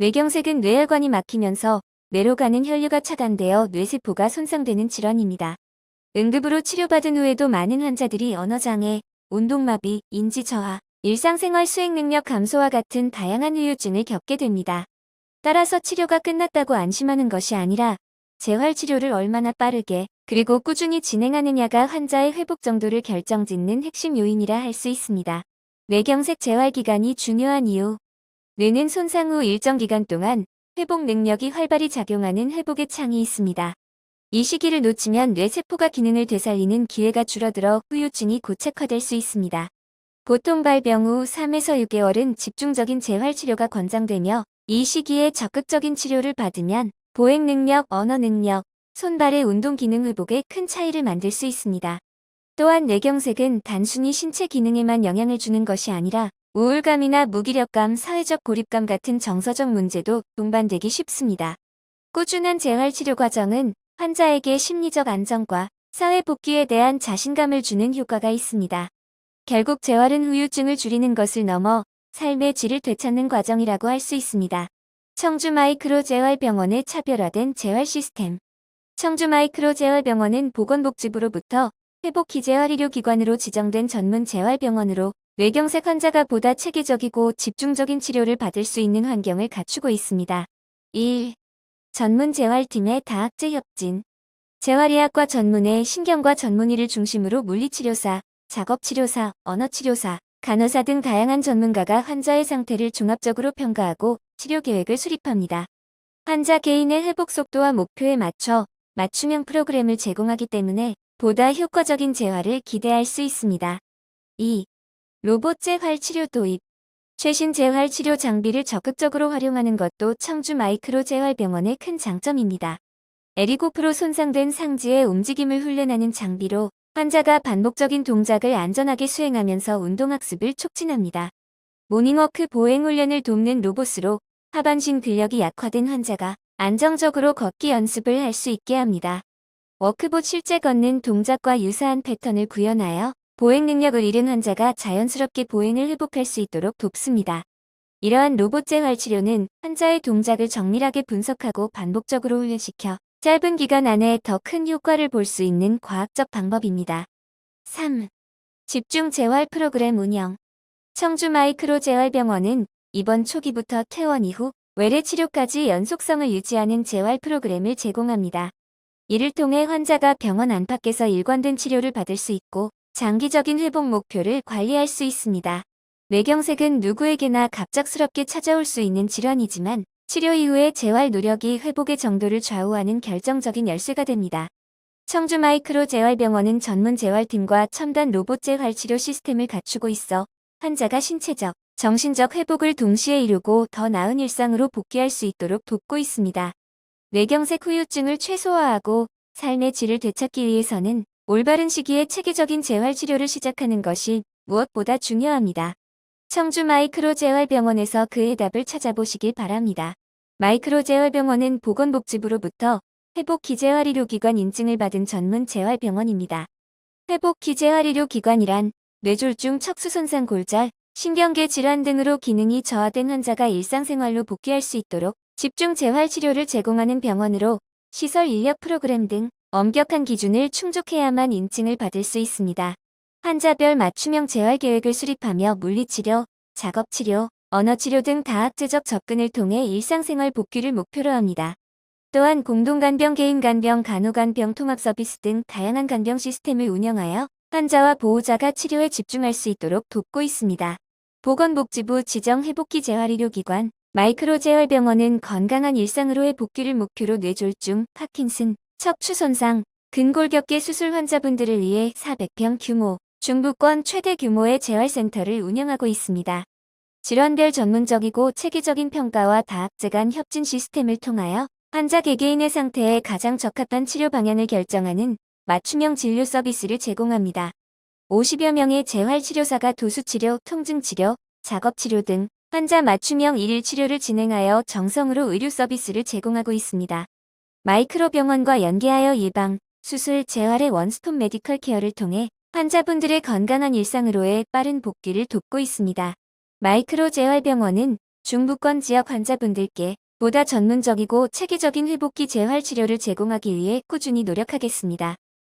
뇌경색은 뇌혈관이 막히면서 뇌로 가는 혈류가 차단되어 뇌세포가 손상되는 질환입니다. 응급으로 치료받은 후에도 많은 환자들이 언어장애, 운동마비, 인지저하, 일상생활 수행 능력 감소와 같은 다양한 후유증을 겪게 됩니다. 따라서 치료가 끝났다고 안심하는 것이 아니라 재활 치료를 얼마나 빠르게 그리고 꾸준히 진행하느냐가 환자의 회복 정도를 결정짓는 핵심 요인이라 할 수 있습니다. 뇌경색 재활 기간이 중요한 이유 뇌는 손상 후 일정 기간 동안 회복 능력이 활발히 작용하는 회복의 창이 있습니다. 이 시기를 놓치면 뇌세포가 기능을 되살리는 기회가 줄어들어 후유증이 고착화될 수 있습니다. 보통 발병 후 3에서 6개월은 집중적인 재활 치료가 권장되며 이 시기에 적극적인 치료를 받으면 보행 능력, 언어 능력, 손발의 운동 기능 회복에 큰 차이를 만들 수 있습니다. 또한 뇌경색은 단순히 신체 기능에만 영향을 주는 것이 아니라 우울감이나 무기력감, 사회적 고립감 같은 정서적 문제도 동반되기 쉽습니다. 꾸준한 재활 치료 과정은 환자에게 심리적 안정과 사회 복귀에 대한 자신감을 주는 효과가 있습니다. 결국 재활은 후유증을 줄이는 것을 넘어 삶의 질을 되찾는 과정이라고 할 수 있습니다. 청주 마이크로 재활병원의 차별화된 재활 시스템 청주 마이크로 재활병원은 보건복지부로부터 회복 기재활 의료기관으로 지정된 전문 재활병원으로 뇌경색 환자가 보다 체계적이고 집중적인 치료를 받을 수 있는 환경을 갖추고 있습니다. 1. 전문 재활팀의 다학제 협진 재활의학과 전문의 신경과 전문의를 중심으로 물리치료사, 작업치료사, 언어치료사, 간호사 등 다양한 전문가가 환자의 상태를 종합적으로 평가하고 치료 계획을 수립합니다. 환자 개인의 회복 속도와 목표에 맞춰 맞춤형 프로그램을 제공하기 때문에 보다 효과적인 재활을 기대할 수 있습니다. 2. 로봇 재활 치료 도입 최신 재활 치료 장비를 적극적으로 활용하는 것도 청주 마이크로 재활병원의 큰 장점입니다. 에리고프로 손상된 상지의 움직임을 훈련하는 장비로 환자가 반복적인 동작을 안전하게 수행하면서 운동학습을 촉진합니다. 모닝워크 보행 훈련을 돕는 로봇으로 하반신 근력이 약화된 환자가 안정적으로 걷기 연습을 할 수 있게 합니다. 워크봇 실제 걷는 동작과 유사한 패턴을 구현하여 보행 능력을 잃은 환자가 자연스럽게 보행을 회복할 수 있도록 돕습니다. 이러한 로봇 재활 치료는 환자의 동작을 정밀하게 분석하고 반복적으로 훈련시켜 짧은 기간 안에 더 큰 효과를 볼 수 있는 과학적 방법입니다. 3. 집중 재활 프로그램 운영 청주 마이크로 재활병원은 이번 초기부터 퇴원 이후 외래 치료까지 연속성을 유지하는 재활 프로그램을 제공합니다. 이를 통해 환자가 병원 안팎에서 일관된 치료를 받을 수 있고 장기적인 회복 목표를 관리할 수 있습니다. 뇌경색은 누구에게나 갑작스럽게 찾아올 수 있는 질환이지만 치료 이후의 재활 노력이 회복의 정도를 좌우하는 결정적인 열쇠가 됩니다. 청주 마이크로 재활병원은 전문 재활팀과 첨단 로봇 재활 치료 시스템을 갖추고 있어 환자가 신체적, 정신적 회복을 동시에 이루고 더 나은 일상으로 복귀할 수 있도록 돕고 있습니다. 뇌경색 후유증을 최소화하고 삶의 질을 되찾기 위해서는 올바른 시기에 체계적인 재활 치료를 시작하는 것이 무엇보다 중요합니다. 청주 마이크로 재활병원에서 그 해답을 찾아보시길 바랍니다. 마이크로 재활병원은 보건복지부로부터 회복 기재활의료기관 인증을 받은 전문 재활병원입니다. 회복 기재활의료기관이란 뇌졸중, 척수손상 골절, 신경계 질환 등으로 기능이 저하된 환자가 일상생활로 복귀할 수 있도록 집중 재활 치료를 제공하는 병원으로 시설 인력 프로그램 등 엄격한 기준을 충족해야만 인증을 받을 수 있습니다. 환자별 맞춤형 재활 계획을 수립하며 물리치료, 작업치료, 언어치료 등 다학제적 접근을 통해 일상생활 복귀를 목표로 합니다. 또한 공동간병, 개인간병, 간호간병 통합 서비스 등 다양한 간병 시스템을 운영하여 환자와 보호자가 치료에 집중할 수 있도록 돕고 있습니다. 보건복지부 지정 회복기 재활의료기관 마이크로 재활병원은 건강한 일상으로의 복귀를 목표로 뇌졸중, 파킨슨, 척추 손상, 근골격계 수술 환자분들을 위해 400평 규모, 중부권 최대 규모의 재활센터를 운영하고 있습니다. 질환별 전문적이고 체계적인 평가와 다학제 간 협진 시스템을 통하여 환자 개개인의 상태에 가장 적합한 치료 방향을 결정하는 맞춤형 진료 서비스를 제공합니다. 50여 명의 재활치료사가 도수치료, 통증치료, 작업치료 등 환자 맞춤형 일일 치료를 진행하여 정성으로 의료 서비스를 제공하고 있습니다. 마이크로 병원과 연계하여 예방, 수술, 재활의 원스톱 메디컬 케어를 통해 환자분들의 건강한 일상으로의 빠른 복귀를 돕고 있습니다. 마이크로 재활병원은 중부권 지역 환자분들께 보다 전문적이고 체계적인 회복기 재활 치료를 제공하기 위해 꾸준히 노력하겠습니다.